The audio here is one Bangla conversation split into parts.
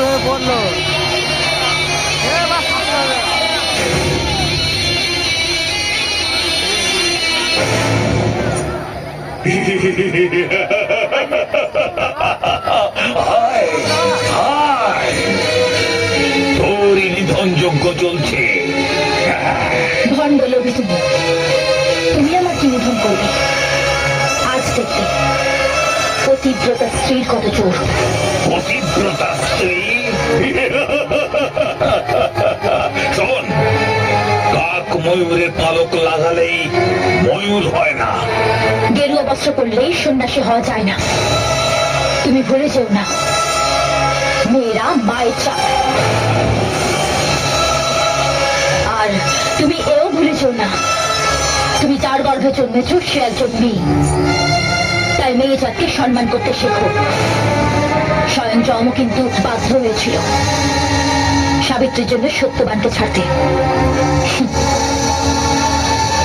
ভোর হয়ে পড়ল। চলছে। ভণ্ড লোভী তুমি তুমি আমার কি নিধন করবে। আজ দেখবে পতিব্রতা স্ত্রীর কত চোর। পতিব্রতা স্ত্রী? শোন, কাক ময়ূরের পালক লাগালেই ময়ূর হয় না। গেরুয়া বস্ত্র পরলেই সন্ন্যাসী হওয়া যায় না। তুমি ভুলে যেও না। মেয়েরা মায়ের চাপ আর তুমি এও ভুলে যেও না। তুমি যার গর্ভে জন্মেছ, সে একজন মেয়ে। তাই মেয়ে জাতকে সম্মান করতে শেখো। স্বয়ং কিন্তু বাধ্য হয়েছিল। সাবিত্রীর জন্য সত্যবানকে ছাড়তে।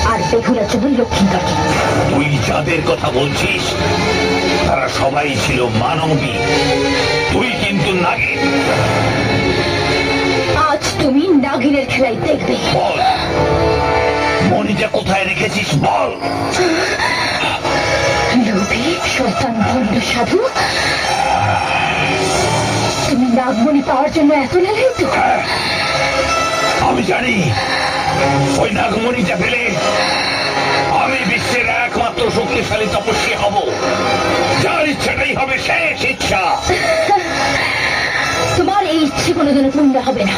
আর বেহুলার জন্য লক্ষ্মীকাকে। তুই যাদের কথা বলছিস তারা সবাই ছিল মানবী। তুই কিন্তু নাগে আজ তুমি নাগিনের খেলায় দেখবে। বল। মনিটা কোথায় রেখেছিস বল। লোভী শয়তান ভণ্ড সাধু। তুমি নাগমণি পাওয়ার জন্য এত লালায়িত আমি জানি ওই নাগমণিটা পেলে আমি বিশ্বের একমাত্র শক্তিশালী তপস্বী হব। যার ইচ্ছাটাই হবে শেষ ইচ্ছা। তোমার এই ইচ্ছে কোনোদিনও পূর্ণ হবে না।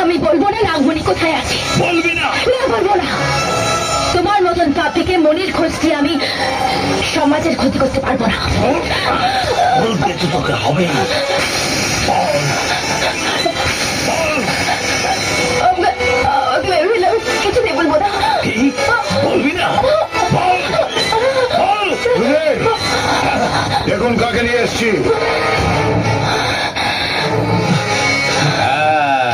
আমি বলব না নাগমণি কোথায় আছে। বলবি না। না বলব না। তোমার মতন পাপিকে মনির খোঁজ দিয়ে আমি সমাজের ক্ষতি করতে পারব না। বলতে তো তোকে হবে বল দেখুন কাকে নিয়ে এসছি? হ্যাঁ,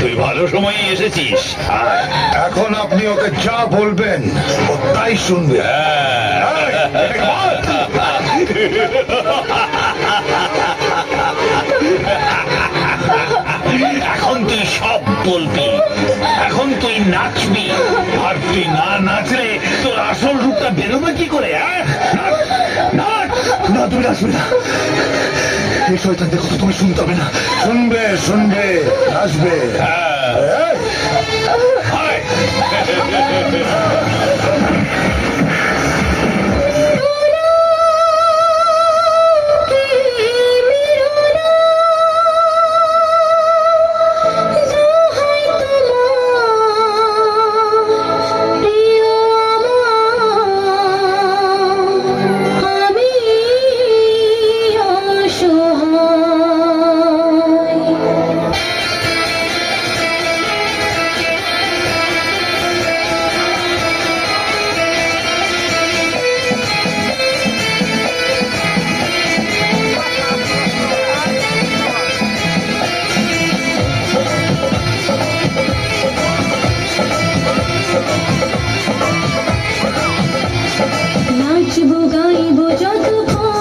তুই ভালো সময় এসেছিস। এখন আপনি ওকে যা বলবেন ও তাই শুনবে। হ্যাঁ। এখন তুই সব বলবি। এখন তুই নাচবি। তুই না নাচলে তোর আসল রূপটা বেরোবে কি করে। না তুমি আসবে না। এই শয়তানদের কথা তুমি শুনতে হবে না। শুনবে শুনবে আসবে। হ্যাঁ, এই,